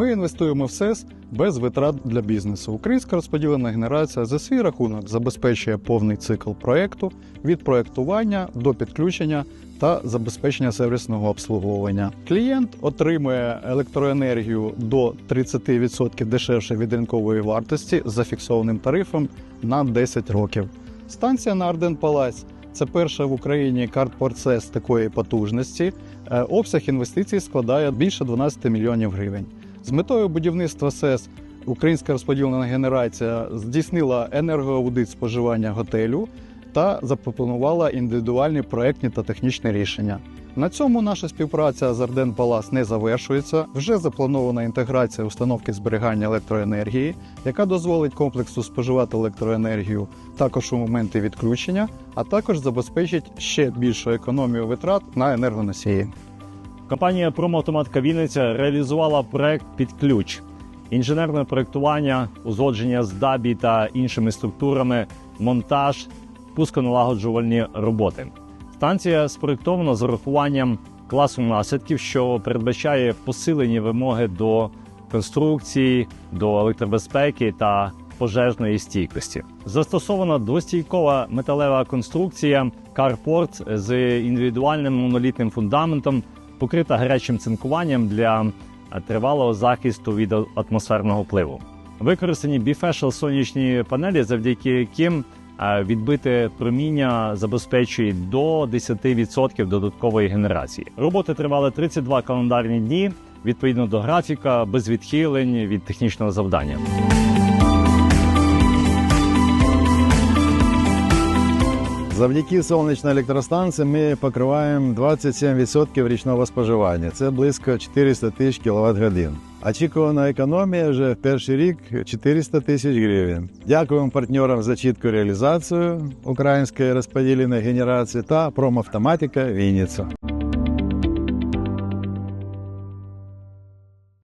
Ми інвестуємо в СЕС без витрат для бізнесу. Українська розподілена генерація за свій рахунок забезпечує повний цикл проекту від проектування до підключення та забезпечення сервісного обслуговування. Клієнт отримує електроенергію до 30% дешевше від ринкової вартості за фіксованим тарифом на 10 років. Станція на Арден Палац це перша в Україні картпорт з такої потужності. Е, Обсяг інвестицій складає більше 12 мільйонів гривень. З метою будівництва СЕС Українська розподілена генерація здійснила енергоаудит споживання готелю та запропонувала індивідуальні проектні та технічні рішення. На цьому наша співпраця з Арден Палас не завершується. Вже запланована інтеграція установки зберігання електроенергії, яка дозволить комплексу споживати електроенергію також у моменти відключення, а також забезпечить ще більшу економію витрат на енергоносії. Компанія «Промавтоматка Вінниця реалізувала проект під ключ, інженерне проектування, узгодження з ДАБІ та іншими структурами, монтаж, пусконалагоджувальні роботи. Станція спроектована з урахуванням класу наслідків, що передбачає посилені вимоги до конструкції, до електробезпеки та пожежної стійкості. Застосована двостійкова металева конструкція Carport з індивідуальним монолітним фундаментом, покрита гарячим цинкуванням для тривалого захисту від атмосферного впливу. Використані біфешел сонячні панелі, завдяки яким е, відбите проміння забезпечує до 10% додаткової генерації. Роботи тривали 32 календарні дні відповідно до графіка, без відхилень від технічного завдання. Завдяки сонячній електростанції ми покриваємо 27% річного споживання. Це близько 400 тисяч кВт годин. Очікувана економія вже в перший рік 400 тисяч гривень. Дякуємо партнерам за чітку реалізацію української розподіленої генерації та промавтоматика Вінниця.